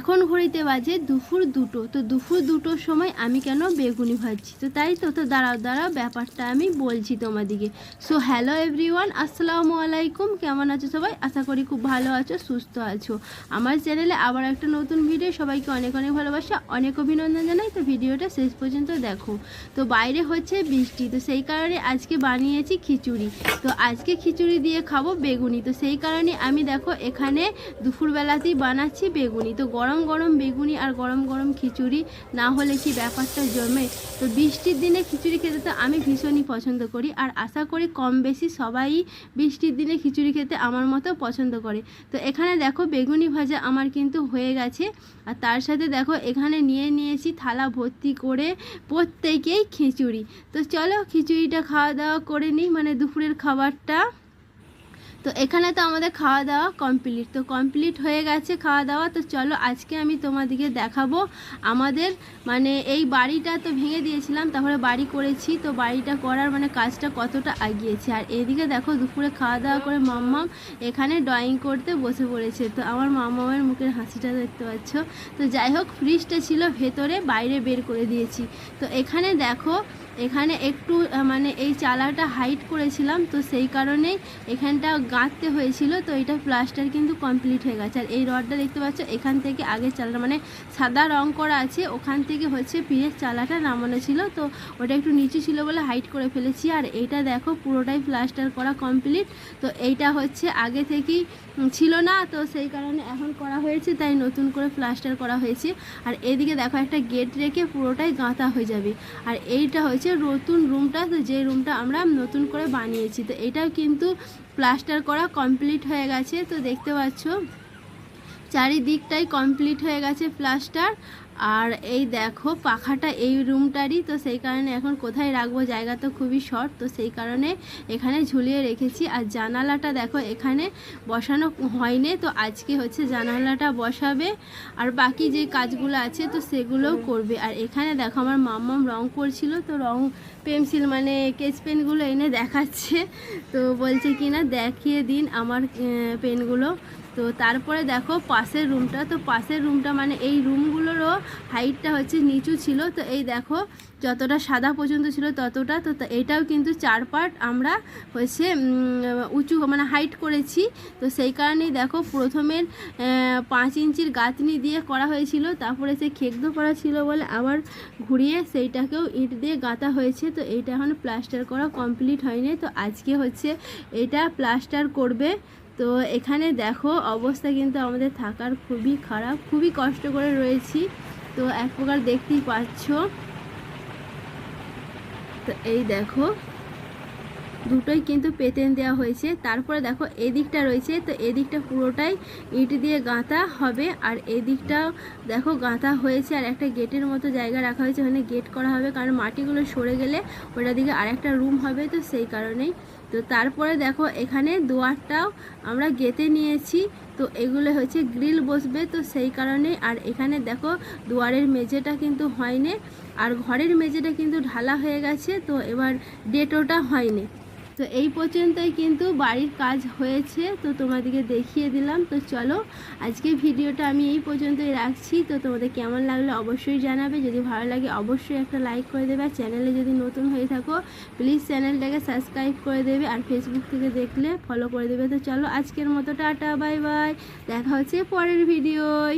এখন ঘড়িতে বাজে দুপুর দুটো। তো দুপুর দুটোর সময় আমি কেন বেগুনি ভাজছি? তো তাই তো তো দাঁড়াও দাঁড়াও, ব্যাপারটা আমি বলছি তোমাদিকে সো হ্যালো এভরিওয়ান আসসালামু আলাইকুম। কেমন আছো সবাই? আশা করি খুব ভালো আছো, সুস্থ আছো। আমার চ্যানেলে আবার একটা নতুন ভিডিও, সবাইকে অনেক অনেক ভালোবাসা, অনেক অভিনন্দন জানাই। তো ভিডিওটা শেষ পর্যন্ত দেখো। তো বাইরে হচ্ছে বৃষ্টি, তো সেই কারণে আজকে বানিয়েছি খিচুড়ি। তো আজকে খিচুড়ি দিয়ে খাব বেগুনি। তো সেই কারণে আমি দেখো এখানে দুপুরবেলাতেই বানাচ্ছি বেগুনি। তো গরম গরম গরম বেগুনি আর গরম গরম খিচুড়ি, না হলে কি ব্যাপারটা জমে? তো বৃষ্টির দিনে খিচুড়ি খেতে তো আমি ভীষণই পছন্দ করি আর আশা করি কম বেশি সবাই বৃষ্টির দিনে খিচুড়ি খেতে আমার মতো পছন্দ করে। তো এখানে দেখো বেগুনি ভাজা আমার কিন্তু হয়ে গেছে। আর তার সাথে দেখো এখানে নিয়ে নিয়েছি থালা ভর্তি করে প্রত্যেকেই খিচুড়ি। তো চলো খিচুড়িটা খাওয়া দাওয়া করে নিই মানে দুপুরের খাবারটা। তো এখানে তো আমাদের খাওয়া দাওয়া কমপ্লিট তো কমপ্লিট হয়ে গেছে খাওয়া দাওয়া তো চলো আজকে আমি তোমাদেরকে দেখাবো আমাদের মানে এই বাড়িটা তো ভেঙে দিয়েছিলাম, তারপরে বাড়ি করেছি। তো বাড়িটা করার মানে কাজটা কতটা এগিয়েছে? আর এদিকে দেখো দুপুরে খাওয়া দাওয়া করে মাম্মাম এখানে ড্রয়িং করতে বসে পড়েছে। তো আমার মাম্মামের মুখের হাসিটা দেখতে পাচ্ছ। তো যাই হোক ফ্রিজটা ছিল ভেতরে, বাইরে বের করে দিয়েছি। তো এখানে দেখো, এখানে একটু মানে এই চালাটা হাইট করেছিলাম। তো সেই কারণেই এখানটা গাঁথতে হয়েছিল, তো এটা প্লাস্টার কিন্তু কমপ্লিট হয়ে গেছে। আর এই রডটা দেখতে পাচ্ছ, এখান থেকে আগের চালাটা মানে সাদা রং করা আছে, ওখান থেকে হচ্ছে পিঁড়ের চালাটা নামানো ছিল। তো ওটা একটু নিচু ছিল বলে হাইট করে ফেলেছি। আর এইটা দেখো, পুরোটাই প্লাস্টার করা কমপ্লিট তো এইটা হচ্ছে আগে থেকেই ছিল না, তো সেই কারণে এখন করা হয়েছে, তাই নতুন করে প্লাস্টার করা হয়েছে। আর এদিকে দেখো, একটা গেট রেখে পুরোটাই গাঁথা হয়ে যাবে। আর এইটা হচ্ছে নতুন রুমটা তো যে রুমটা আমরা নতুন করে বানিয়েছি, তো এটাও কিন্তু প্লাস্টার করা কমপ্লিট হয়ে গেছে তো দেখতে পাচ্ছ। চারিদিকটাই কমপ্লিট হয়ে গেছে প্লাস্টার আর এই দেখো, পাখাটা এই রুমটারই তো সেই কারণে এখন কোথায় রাখব? জায়গা তো খুবই শর্ট তো সেই কারণে এখানে ঝুলিয়ে রেখেছি। আর জানালাটা দেখো, এখানে বসানো হয়নি, তো আজকে হচ্ছে জানালাটা বসাবে। আর বাকি যে কাজগুলো আছে, তো সেগুলোও করবে। আর এখানে দেখো, আমার মাম্মাম রং করছিল, তো রং পেন্সিল মানে স্কেচ পেনগুলো এনে দেখাচ্ছে। তো বলছে কি না দেখিয়ে দিন আমার পেনগুলো। তো তারপরে দেখো পাশের রুমটা তো পাশের রুমটা মানে এই রুমগুলোরও হাইটটা হচ্ছে নিচু ছিল। তো এই দেখো যতটা সাদা পর্যন্ত ছিল ততটা। তো এটাও কিন্তু চার পার্ট আমরা হচ্ছে উঁচু মানে হাইট করেছি। তো সেই কারণেই দেখো প্রথমের পাঁচ ইঞ্চির গাঁথনি দিয়ে করা হয়েছিল। তারপরে সে খেগদো করা ছিল বলে আবার ঘুরিয়ে সেইটাকেও ইট দিয়ে গাঁথা হয়েছে। তো এইটা এখন প্লাস্টার করা কমপ্লিট হয়নি। তো আজকে হচ্ছে এটা প্লাস্টার করবে। তো এখানে দেখো অবস্থা কিন্তু আমাদের থাকার খুবই খারাপ, খুবই কষ্ট করে রয়েছি। তো এক প্রকার দেখতেই পাচ্ছ। তো এই দেখো, দুটোই কিন্তু পেতেন দেওয়া হয়েছে। তারপরে দেখো এদিকটা রয়েছে, তো এদিকটা পুরোটাই ইট দিয়ে গাঁথা হবে। আর এদিকটাও দেখো গাঁথা হয়েছে আর একটা গেটের মতো জায়গা রাখা হয়েছে, ওখানে গেট করা হবে। কারণ মাটিগুলো সরে গেলে ওটা দিকে আরেকটা রুম হবে, তো সেই কারণেই। তো তারপরে দেখো, এখানে দুয়ারটাও আমরা গেতে নিয়েছি। তো এগুলো হচ্ছে গ্রিল বসবে, তো সেই কারণে আর এখানে দেখো, দুয়ারের মেঝেটা কিন্তু হয়নি। আর ঘরের মেঝেটা কিন্তু ঢালা হয়ে গেছে, তো এবার ডেটোটা হয়নি। তো এই পর্যন্তই কিন্তু বাড়ির কাজ হয়েছে, তো তোমাদেরকে দেখিয়ে দিলাম। তো চলো আজকে ভিডিওটা আমি এই পর্যন্তই রাখছি। তো তোমাদের কেমন লাগল অবশ্যই জানাবে। যদি ভালো লাগে অবশ্যই একটা লাইক করে দেবে। আর চ্যানেলে যদি নতুন হয়ে থাকো প্লিজ চ্যানেলটাকে সাবস্ক্রাইব করে দেবে। আর ফেসবুক থেকে দেখলে ফলো করে দেবে। তো চলো, আজকের মতো টাটা বাই বাই দেখা হচ্ছে পরের ভিডিওয়।